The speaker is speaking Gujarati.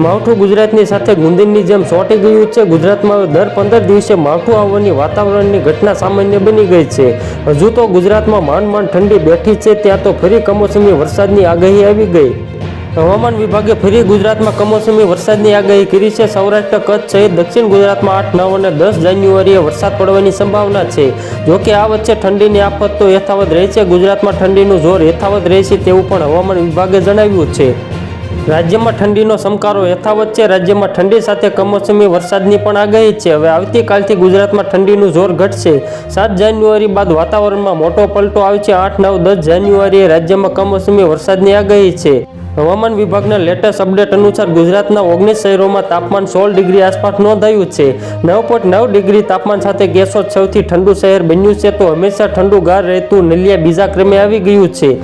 માવઠું ગુજરાતની સાથે ગુંદીની જેમ ચોંટી ગયું છે. ગુજરાતમાં દર પંદર દિવસે માવઠું આવવાની વાતાવરણની ઘટના સામાન્ય બની ગઈ છે. હજુ તો ગુજરાતમાં માંડ માંડ ઠંડી બેઠી છે, ત્યાં તો ફરી કમોસમી વરસાદની આગાહી આવી ગઈ. હવામાન વિભાગે ફરી ગુજરાતમાં કમોસમી વરસાદની આગાહી કરી છે. સૌરાષ્ટ્ર, કચ્છ સહિત દક્ષિણ ગુજરાતમાં આઠ, નવ અને દસ જાન્યુઆરીએ વરસાદ પડવાની સંભાવના છે. જોકે આ વચ્ચે ઠંડીની આફત તો યથાવત રહી છે. ગુજરાતમાં ઠંડીનું જોર યથાવત રહેશે તેવું પણ હવામાન વિભાગે જણાવ્યું છે. રાજ્યમાં ઠંડીનો સમકારો યથાવત છે. રાજ્યમાં ઠંડી સાથે કમોસમી વરસાદની પણ આગાહી છે. હવે આવતીકાલથી ગુજરાતમાં ઠંડીનું જોર ઘટશે. સાત જાન્યુઆરી બાદ વાતાવરણમાં મોટો પલટો આવશે. આઠ, નવ, દસ જાન્યુઆરીએ રાજ્યમાં કમોસમી વરસાદની આગાહી છે. હવામાન વિભાગના લેટેસ્ટ અપડેટ અનુસાર ગુજરાતના ઓગણીસ શહેરોમાં તાપમાન સોળ ડિગ્રી આસપાસ નોંધાયું છે. નવ પોઈન્ટ નવ ડિગ્રી તાપમાન સાથે ગેસો સૌથી ઠંડુ શહેર બન્યું છે. તો હંમેશા ઠંડુ ગાર રહેતું નલિયા બીજા ક્રમે આવી ગયું છે.